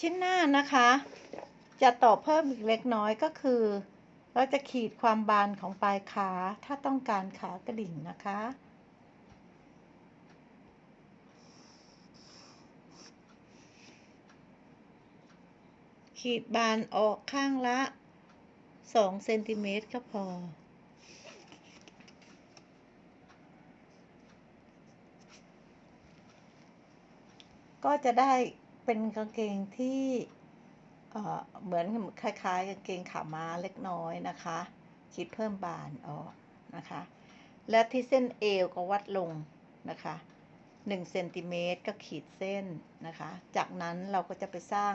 ชิ้นหน้านะคะ จะต่อเพิ่มอีกเล็กน้อยก็คือ เราจะขีดความบานของปลายขาถ้าต้องการขากระดิ่งนะคะขีดบานออกข้างละ2เซนติเมตรก็พอ ก็จะได้ เป็นกางเกงที่เอ่อเหมือนคล้ายๆกางเกงขาม้าเล็กน้อยนะคะ คิดเพิ่มบานออกนะคะ และที่เส้นเอวก็วัดลงนะคะ1เซนติเมตรก็ขีดเส้นนะคะ จากนั้นเราก็จะไปสร้าง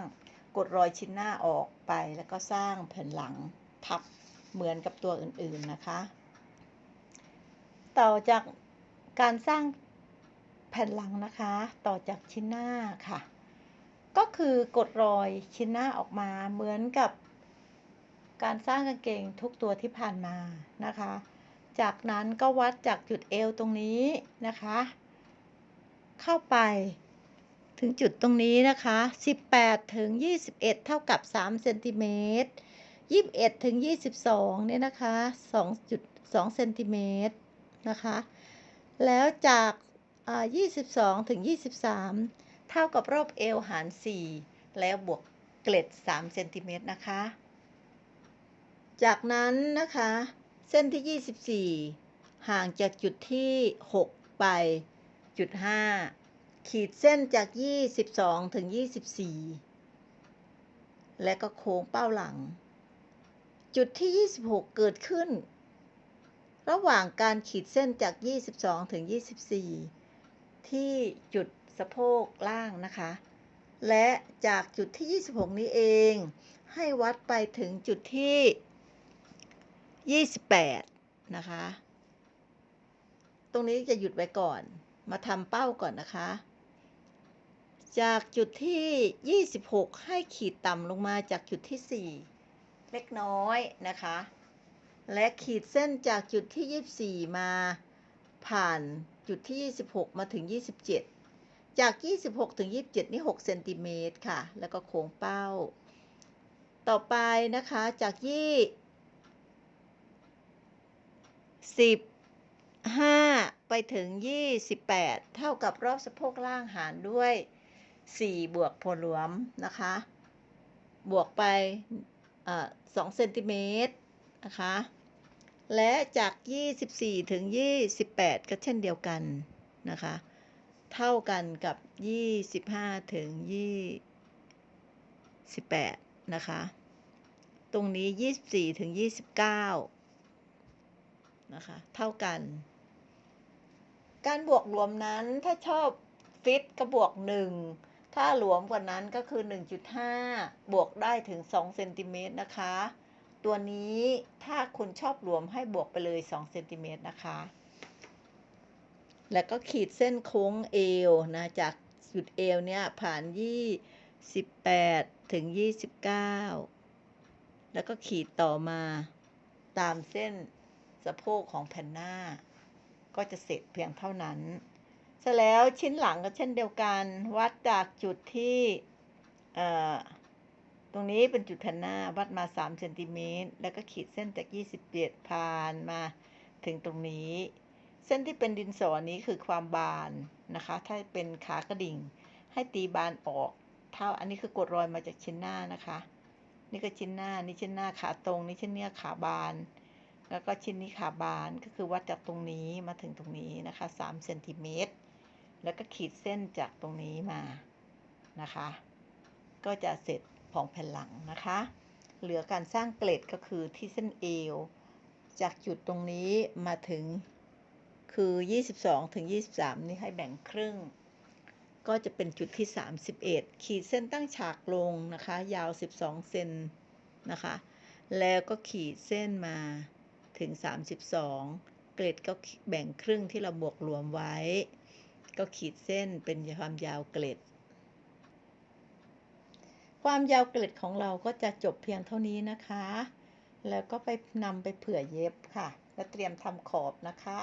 กดรอยชิ้นหน้าออกไป แล้วก็สร้างแผ่นหลังทับเหมือนกับตัวอื่นๆนะคะ ต่อจากการสร้างแผ่นหลังนะคะ ต่อจากชิ้นหน้าค่ะ ก็คือกดรอยชิ้นหน้าออกมาเหมือนกับการสร้างกางเกงทุกตัวที่ผ่านมานะคะ จากนั้นก็วัดจากจุดเอวตรงนี้นะคะ เข้าไปถึงจุดตรงนี้นะคะ 18 ถึง 21 เท่ากับ 3 เซนติเมตร 21 ถึง 22 เนี่ยนะคะ2.2เซนติเมตรนะคะ แล้วจากอ่า22 ถึง 23 เท่ากับรอบเอวหาร 4 แล้วบวกเกล็ด3เซนติเมตรนะคะ จากนั้นนะคะ เส้นที่ 24 ห่างจากจุดที่ 6 ไปจุด 5 ขีดเส้นจาก 22 ถึง 24 และก็โค้งเป้าหลัง จุดที่ 26 เกิดขึ้น ระหว่างการขีดเส้นจาก 22 ถึง 24 ที่จุด สะโพกล่างนะคะ และจากจุดที่ 26 นี้เอง ให้วัดไปถึงจุดที่ 28 นะคะ ตรงนี้จะหยุดไว้ก่อน มาทำเป้าก่อนนะคะ จากจุดที่ 26 ให้ขีดต่ำลงมาจากจุดที่ 4 เล็กน้อยนะคะ และขีดเส้นจากจุดที่ 24 มาผ่านจุดที่ 26 มาถึง 27 จาก 26 ถึง 27 นี่ 6 เซนติเมตรค่ะ แล้วก็โค้งเป้า ต่อไปนะคะ จากยี่สิบห้าไปถึง 28 เท่ากับรอบสะโพกล่างหารด้วย 4 บวกผลรวมนะคะ บวกไป2เซนติเมตรนะคะ และจาก 24 ถึง 28 ก็เช่นเดียวกันนะคะ เท่ากันกับ 25 ถึง 28 นะคะ ตรงนี้ 24 ถึง 29 นะคะ เท่ากัน การบวกรวมนั้นถ้าชอบฟิตก็บวก 1 ถ้าหลวมกว่านั้นก็คือ 1.5 บวกได้ถึง 2 เซนติเมตรนะคะ ตัวนี้ถ้าคุณชอบรวมให้บวกไปเลย 2 เซนติเมตรนะคะ แล้วก็ขีดเส้นโค้งเอวนะ จากจุดเอวเนี่ยผ่าน28ถึง29แล้วก็ขีดต่อมาตามเส้นสะโพกของแผ่นหน้า ก็จะเสร็จเพียงเท่านั้นเสร็จแล้วชิ้นหลังก็เช่นเดียวกัน วัดจากจุดที่ตรงนี้เป็นจุดแผ่นหน้าวัดมา3เซนติเมตรแล้วก็ขีดเส้นจาก 27ผ่านมาถึงตรงนี้ เส้นที่เป็นดินสอนี้คือความบานนะคะ ถ้าเป็นขากระดิ่ง ให้ตีบานออกเท่าอันนี้คือกดรอยมาจากชิ้นหน้านะคะ นี่ก็ชิ้นหน้า นี่ชิ้นหน้าขาตรง นี่ชิ้นเนี้ยขาบาน แล้วก็ชิ้นนี้ขาบานก็คือวัดจากตรงนี้มาถึงตรงนี้นะคะ3เซนติเมตร แล้วก็ขีดเส้นจากตรงนี้มานะคะ ก็จะเสร็จของแผ่นหลังนะคะ เหลือการสร้างเกล็ดก็คือที่เส้นเอว จากจุดตรงนี้มาถึง คือ 22 ถึง 23 นี่ให้แบ่งครึ่ง ก็จะเป็นจุดที่ 31 ขีดเส้นตั้งฉากลงนะคะ ยาว 12 เซนนะคะ แล้วก็ขีดเส้นมาถึง 32 เกล็ดก็แบ่งครึ่งที่เราบวกรวมไว้ ก็ขีดเส้นเป็นความยาวเกล็ดความยาวเกล็ดของเราก็จะจบเพียงเท่านี้นะคะ แล้วก็ไปนำไปเผื่อเย็บค่ะ แล้วเตรียมทำขอบนะคะ